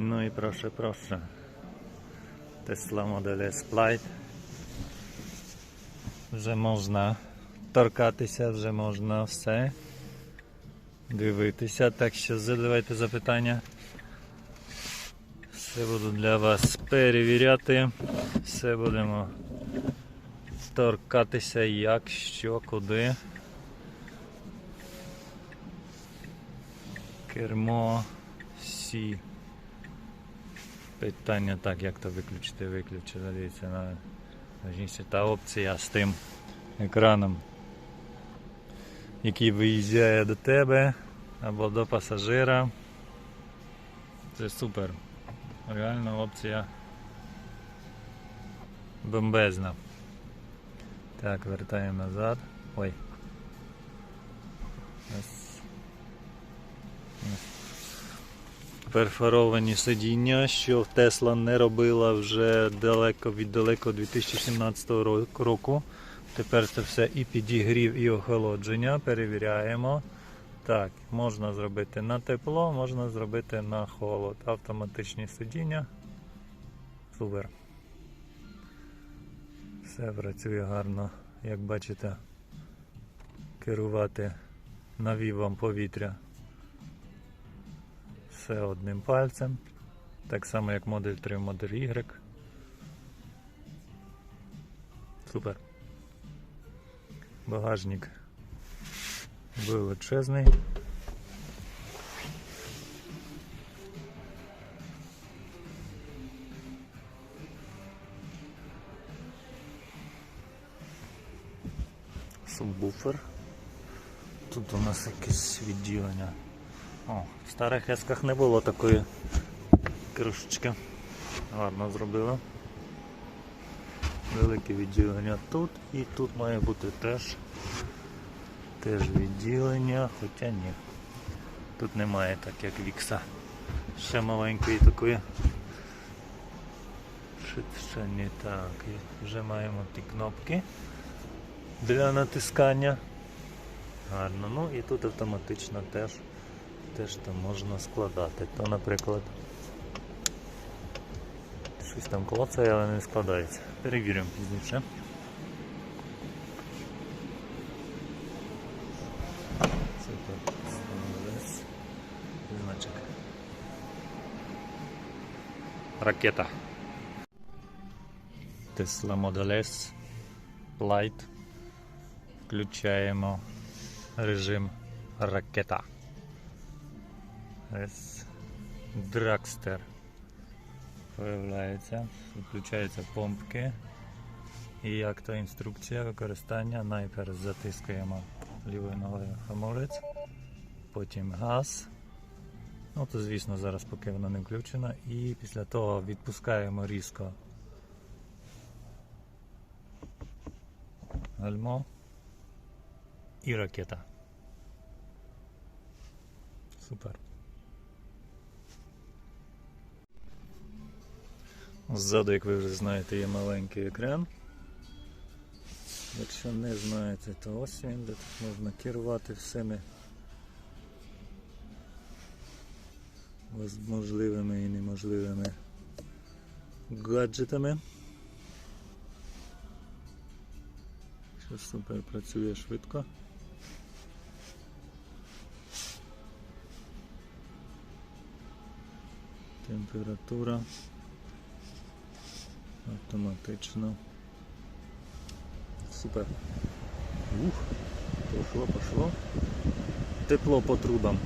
No i proszę, proszę. Tesla Model S Plaid. Вже можна торкатися, вже можна все дивитися. Так що задавайте запитання. Все буду для вас перевіряти. Все будемо торкатися, як, що, куди. Кермо, сі. Питання так, як то виключити, виключити. Дивіться, на точніше, та опція з тим екраном, який виїжджає до тебе або до пасажира. Це супер. Реально опція бомбезна. Так, вертаємо назад. Ой. Ось. Перфоровані сидіння, що Тесла не робила вже далеко від далеко 2017 року. Тепер це все і підігрів, і охолодження. Перевіряємо. Так, можна зробити на тепло, можна зробити на холод. Автоматичні сидіння. Супер. Все працює гарно, як бачите, керувати навів вам повітря все одним пальцем. Так само як модель 3 модель Y. Супер. Багажник величезний. Субвуфер. Тут у нас якесь відділення. О, в старих есках не було такої кришечки. Гарно зробила. Велике відділення тут і тут має бути теж, теж відділення, хоча ні. Тут немає так як вікса. Ще маленької такої. Ще не так. І вже маємо ті кнопки для натискання. Гарно. Ну і тут автоматично теж теж там можна складати. То, наприклад, щось там клацає, але не складається. Перевіримо пізніше. Супер. Молодець. Значок. Ракета. Tesla Model S Lite. Включаємо режим ракета. Ось Дракстер появляється, включаються помпки. І як то інструкція використання, найперш затискаємо лівою ногою хамулець, потім газ. Ну то звісно зараз поки воно не включено. І після того відпускаємо різко гальмо і ракета. Супер. Ззаду, як ви вже знаєте, є маленький екран. Якщо не знаєте, то ось він, де тут можна керувати всіми можливими і неможливими гаджетами. Що супер працює швидко. Температура автоматично. Супер. Ух, пошло, пошло. Тепло по трубам.